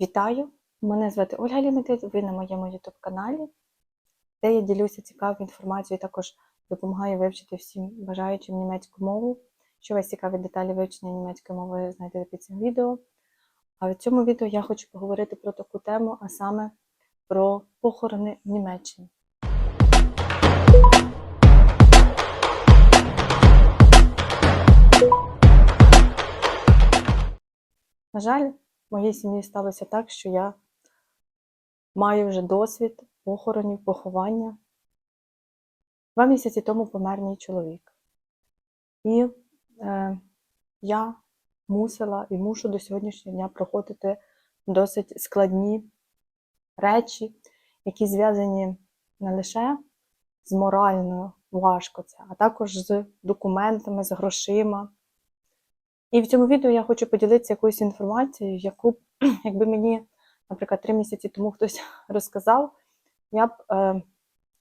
Вітаю! Мене звати Ольга Лімітит, ви на моєму YouTube каналі, де я ділюся цікавою інформацією, також допомагаю вивчити всім бажаючим німецьку мову. Що вас цікавить деталі вивчення німецької мови, знайдете під цим відео. А в цьому відео я хочу поговорити про таку тему, а саме про похорони в Німеччині. На жаль, в моїй сім'ї сталося так, що я маю вже досвід похоронів, поховання. Два місяці тому помер мій чоловік. І е, я мусила і мушу до сьогоднішнього дня проходити досить складні речі, які зв'язані не лише з моральною важко це, а також з документами, з грошима. І в цьому відео я хочу поділитися якоюсь інформацією, яку, якби мені, наприклад, три місяці тому хтось розказав, я б е,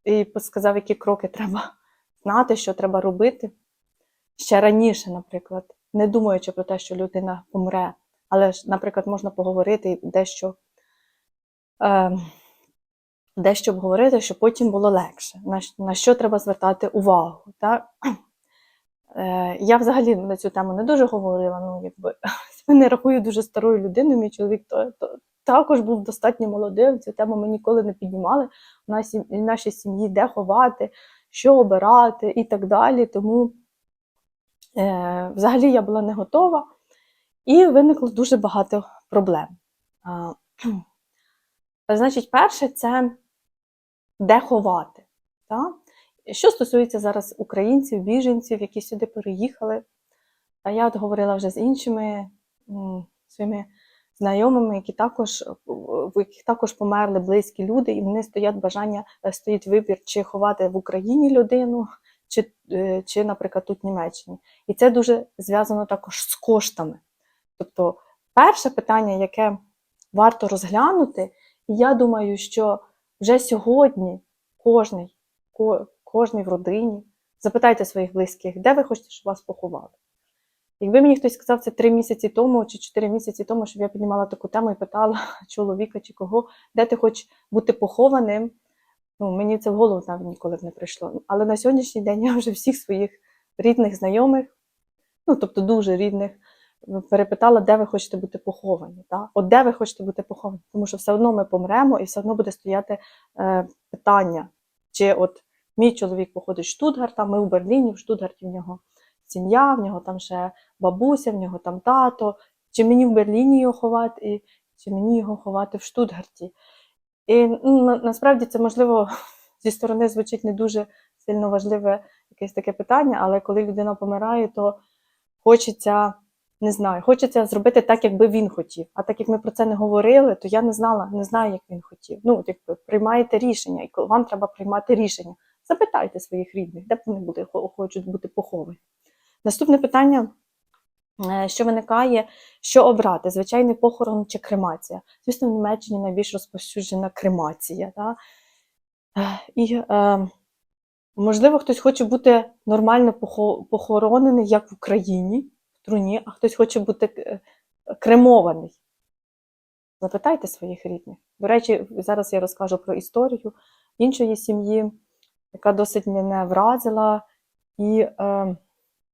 і сказав, які кроки треба знати, що треба робити ще раніше, наприклад, не думаючи про те, що людина помре, але ж, наприклад, можна поговорити дещо, е, дещо обговорити, щоб потім було легше, на що треба звертати увагу. Так? Е, Я взагалі на цю тему не дуже говорила. Ну, якби себе не рахую дуже старою людиною. Мій чоловік то, то також був достатньо молодим. Цю тему ми ніколи не піднімали. У нас в нашій сім'ї де ховати, що обирати і так далі. Тому е, взагалі я була не готова, і виникло дуже багато проблем. Значить, перше, це де ховати. Так? Що стосується зараз українців, біженців, які сюди переїхали, а я от говорила вже з іншими своїми знайомими, які також, в яких також померли близькі люди, і вони стоять бажання, е, стоїть вибір, чи ховати в Україні людину, чи, е, чи, наприклад, тут в Німеччині. І це дуже зв'язано також з коштами. Тобто, перше питання, яке варто розглянути, і я думаю, що вже сьогодні кожний, ко- кожний в родині, запитайте своїх близьких, де ви хочете, щоб вас поховали. Якби мені хтось сказав це три місяці тому чи чотири місяці тому, щоб я піднімала таку тему і питала чоловіка чи кого, де ти хочеш бути похованим, ну, мені це в голову навіть ніколи б не прийшло. Але на сьогоднішній день я вже всіх своїх рідних знайомих, ну тобто дуже рідних, перепитала, де ви хочете бути поховані. Так? От де ви хочете бути поховані? Тому що все одно ми помремо і все одно буде стояти е, питання, чи от мій чоловік походить в Штутгарт, а ми в Берліні, в Штутгарті в нього сім'я, в нього там ще бабуся, в нього там тато, чи мені в Берліні його ховати, чи мені його ховати в Штутгарті. І ну, насправді це можливо зі сторони звучить не дуже сильно важливе якесь таке питання, але коли людина помирає, то хочеться, не знаю, хочеться зробити так, якби він хотів. А так як ми про це не говорили, то я не знала, не знаю, як він хотів. Ну, якби приймаєте рішення, і вам треба приймати рішення. Запитайте своїх рідних, де б вони хо- хочуть бути поховані. Наступне питання, е, що виникає, що обрати: звичайний похорон чи кремація. Звісно, в Німеччині найбільш розповсюджена кремація. Да? Е, І, е, можливо, хтось хоче бути нормально похоронений, як в Україні, в труні, а хтось хоче бути кремований. Запитайте своїх рідних. До речі, зараз я розкажу про історію іншої сім'ї, яка досить мене вразила. І е,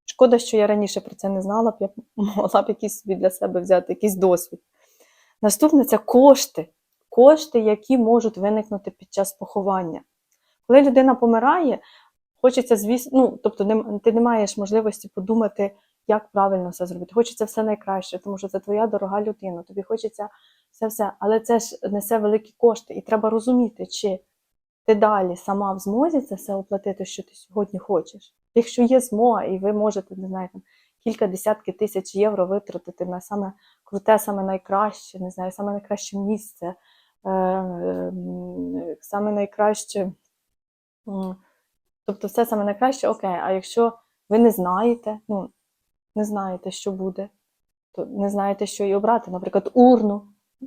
шкода, що я раніше про це не знала, б я могла б якийсь собі для себе взяти якийсь досвід. Наступне це кошти. Кошти, які можуть виникнути під час поховання. Коли людина помирає, хочеться, звісно, ну, тобто ти не маєш можливості подумати, як правильно все зробити. Хочеться все найкраще, тому що це твоя дорога людина, тобі хочеться все все, але це ж несе великі кошти, і треба розуміти, чи ти далі сама в змозі це все оплатити, що ти сьогодні хочеш. Якщо є змога, і ви можете, не знаю, там, кілька десятки тисяч євро витратити на саме круте, саме найкраще, не знаю, саме найкраще місце, е, м, саме найкраще, тобто все саме найкраще, окей. А якщо ви не знаєте, ну, не знаєте, що буде, то не знаєте, що і обрати. Наприклад, урну.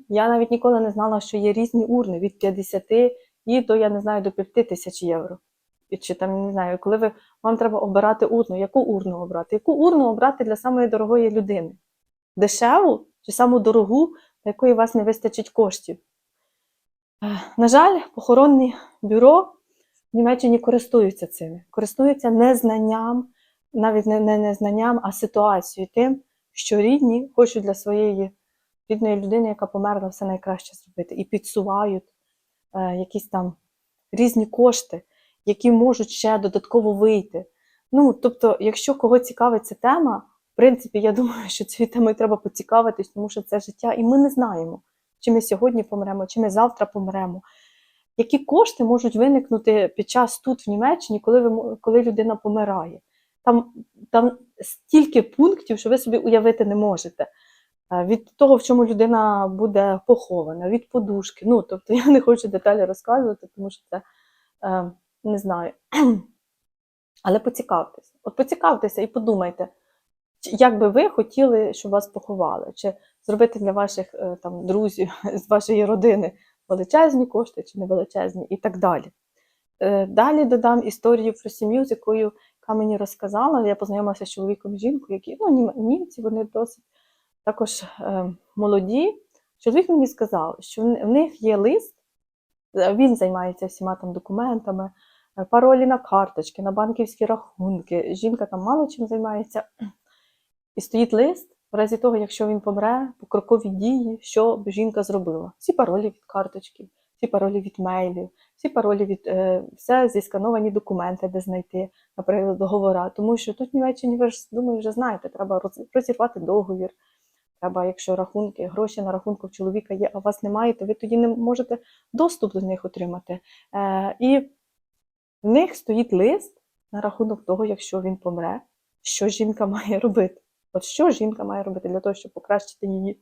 Я навіть ніколи не знала, що є різні урни від 50 і до, я не знаю, до 5 тисяч євро. Чи там, не знаю, коли ви, вам треба обирати урну, яку урну обрати? Яку урну обрати для самої дорогої людини? Дешеву чи саму дорогу, на якої у вас не вистачить коштів. Е, На жаль, похоронні бюро в Німеччині користуються цим, користуються незнанням, навіть не, не незнанням, а ситуацією тим, що рідні хочуть для своєї рідної людини, яка померла, все найкраще зробити, і підсувають якісь там різні кошти, які можуть ще додатково вийти. Ну, тобто, якщо кого цікавить ця тема, в принципі, я думаю, що цією темою треба поцікавитись, тому що це життя, і ми не знаємо, чи ми сьогодні помремо, чи ми завтра помремо. Які кошти можуть виникнути під час тут в Німеччині, коли ви коли людина помирає? Там, там стільки пунктів, що ви собі уявити не можете. Е, Від того, в чому людина буде похована, від подушки. Ну, тобто я не хочу деталі розказувати, тому що це е, не знаю. Але поцікавтеся. От поцікавтеся і подумайте, як би ви хотіли, щоб вас поховали, чи зробити для ваших е, там, друзів з вашої родини величезні кошти чи не величезні, і так далі. Далі додам історію про сім'ю, з якою яка мені розказала. Я познайомилася з чоловіком і жінкою, які ну, німці, вони досить також е, молоді. Чоловік мені сказав, що в них є лист, е, він займається всіма там документами, е, паролі на карточки, на банківські рахунки. Жінка там мало чим займається. І стоїть лист, в разі того, якщо він помре, покрокові дії, що б жінка зробила. Всі паролі від карточки, всі паролі від мейлів, всі паролі від все зіскановані документи, де знайти, наприклад, договора. Тому що тут в Німеччині, ви ж думаю, вже знаєте, треба розірвати договір. Треба, якщо рахунки, гроші на рахунку в чоловіка є, а у вас немає, то ви тоді не можете доступ до них отримати. Е, і в них стоїть лист на рахунок того, якщо він помре, що жінка має робити. От що жінка має робити для того, щоб покращити її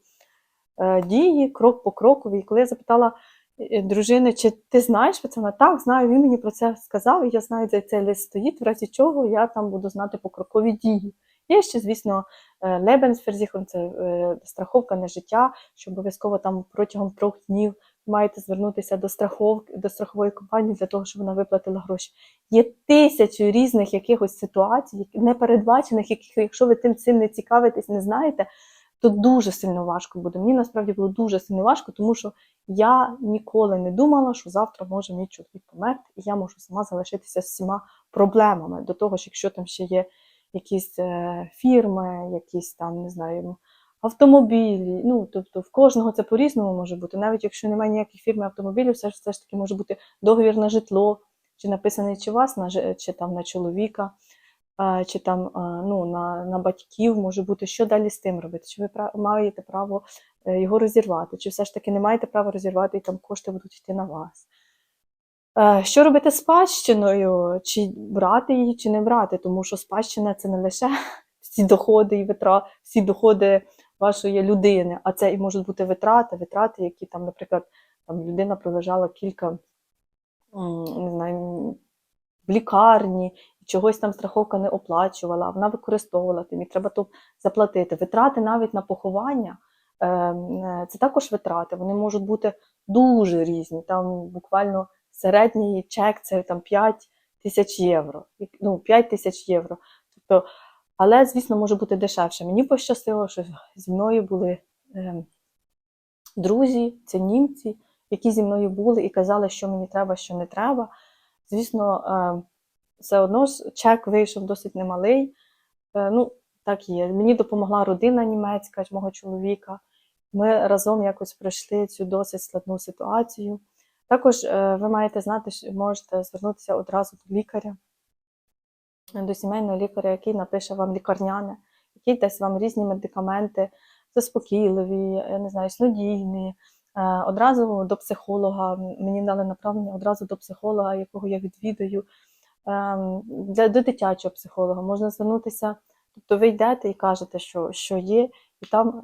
е, дії крок по кроку. І коли я запитала е, дружини, чи ти знаєш про це? Вона так, знаю, він мені про це сказав, і я знаю, де цей лист стоїть, в разі чого я там буду знати покрокові дії. Є ще, звісно, е, Lebensversicherung, це е, страховка на життя, що обов'язково там протягом трьох днів маєте звернутися до страховки, до страхової компанії для того, щоб вона виплатила гроші. Є тисячі різних якихось ситуацій, непередбачених, яких, якщо ви тим цим не цікавитесь, не знаєте, то дуже сильно важко буде. Мені насправді було дуже сильно важко, тому що я ніколи не думала, що завтра може мій чоловік померти, і я можу сама залишитися з всіма проблемами. До того ж, якщо там ще є якісь е, фірми, якісь там, не знаю, автомобілі. Ну, тобто в кожного це по-різному може бути. Навіть якщо немає ніяких фірм автомобілів, все ж все ж таки може бути договір на житло, чи написаний чи вас, на, чи там на чоловіка, чи там ну, на, на батьків може бути, що далі з тим робити? Чи ви маєте право е, його розірвати, чи все ж таки не маєте права розірвати і там кошти будуть йти на вас? Е, Що робити з спадщиною? Чи брати її, чи не брати? Тому що спадщина це не лише всі доходи і витрати, всі доходи вашої людини, а це і можуть бути витрати, витрати, які там, наприклад, там людина пролежала кілька не знаю, в лікарні, чогось там страховка не оплачувала, вона використовувала тим, і треба то заплатити. Витрати навіть на поховання. е, е, Це також витрати, вони можуть бути дуже різні. Там буквально середній чек це там 5 тисяч євро. Ну, 5 тисяч євро. Тобто, але, звісно, може бути дешевше. Мені пощастило, що зі мною були е, друзі, це німці, які зі мною були і казали, що мені треба, що не треба. Звісно, е, все одно чек вийшов досить немалий. Е, Ну, так є. Мені допомогла родина німецька мого чоловіка. Ми разом якось пройшли цю досить складну ситуацію. Також е, ви маєте знати, що можете звернутися одразу до лікаря, до сімейного лікаря, який напише вам лікарняне, який дасть вам різні медикаменти, заспокійливі, я не знаю, снодійні. Е, Одразу до психолога. Мені дали направлення одразу до психолога, якого я відвідаю. Ем, Для, до дитячого психолога можна звернутися. Тобто ви йдете і кажете, що, що є, і там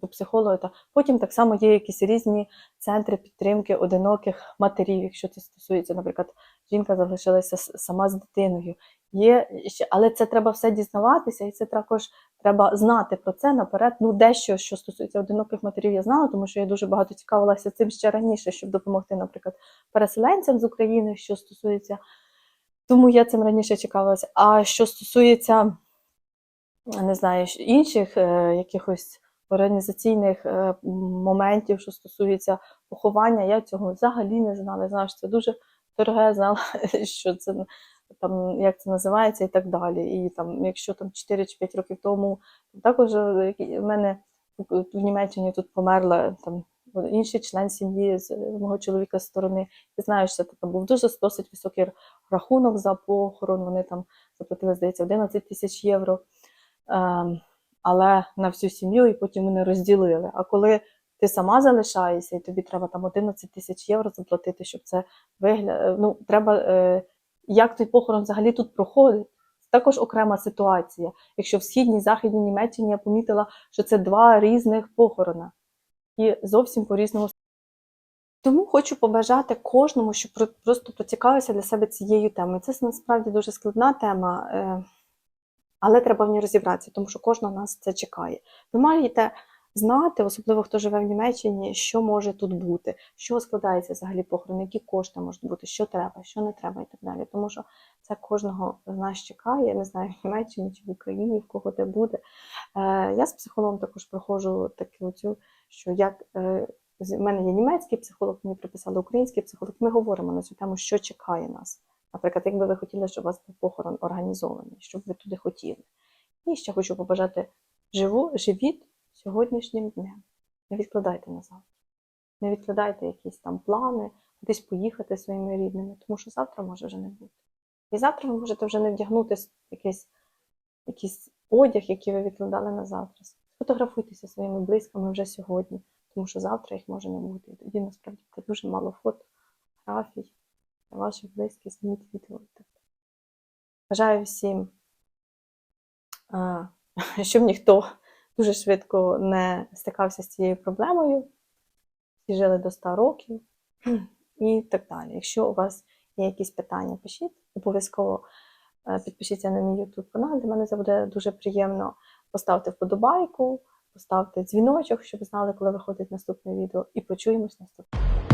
до психолога. Потім так само є якісь різні центри підтримки одиноких матерів, якщо це стосується, наприклад, жінка залишилася сама з дитиною. Є ще, але це треба все дізнаватися, і це також треба знати про це наперед. Ну, дещо, що стосується одиноких матерів, я знала, тому що я дуже багато цікавилася цим ще раніше, щоб допомогти, наприклад, переселенцям з України, що стосується. Тому я цим раніше цікавилася. А що стосується, не знаю, інших е, якихось організаційних е, моментів, що стосується поховання, я цього взагалі не знала. Що це дуже дороге, знала, що це там, як це називається, і так далі. І там, якщо там 4 чи 5 років тому, також е, в мене в Німеччині тут померла там інший член сім'ї з мого чоловіка з сторони. Знаю, що це там був дуже досить високий рахунок за похорон. Вони там заплатили, здається, 11 тисяч євро. Ем, але на всю сім'ю, і потім вони розділили. А коли ти сама залишаєшся, і тобі треба там 11 тисяч євро заплатити, щоб це вигляд. Ну, треба, е, як той похорон взагалі тут проходить. Це також окрема ситуація. Якщо в східній і західній Німеччині я помітила, що це два різних похорона і зовсім по-різному. Тому хочу побажати кожному, щоб про- просто поцікавився для себе цією темою. Це насправді дуже складна тема, е, але треба в ній розібратися, тому що кожна нас це чекає. Ви маєте знати, особливо хто живе в Німеччині, що може тут бути, що складається взагалі похорон, які кошти можуть бути, що треба, що не треба і так далі. Тому що це кожного з нас чекає. Не знаю, в Німеччині чи в Україні, в кого де буде. Е, Я з психологом також проходжу таку оцю, що як е, з- в мене є німецький психолог, мені приписали український психолог. Ми говоримо на цю тему, що чекає нас. Наприклад, якби ви хотіли, щоб у вас був похорон організований, щоб ви туди хотіли. І ще хочу побажати живу, живіть сьогоднішнім днем. Не відкладайте на завтра. Не відкладайте якісь там плани, кудись поїхати своїми рідними, тому що завтра може вже не бути. І завтра ви можете вже не вдягнути якийсь, якийсь одяг, який ви відкладали на завтра. Фотографуйтеся своїми близькими вже сьогодні, тому що завтра їх може не бути. І тоді насправді буде дуже мало фотографій ваших близьких, зніміть далі. Бажаю всім, щоб ніхто дуже швидко не стикався з цією проблемою, всі жили до 100 років і так далі. Якщо у вас є якісь питання, пишіть, обов'язково е, підпишіться на мій YouTube канал, для мене це буде дуже приємно. Поставте вподобайку, поставте дзвіночок, щоб знали, коли виходить наступне відео, і почуємось наступне.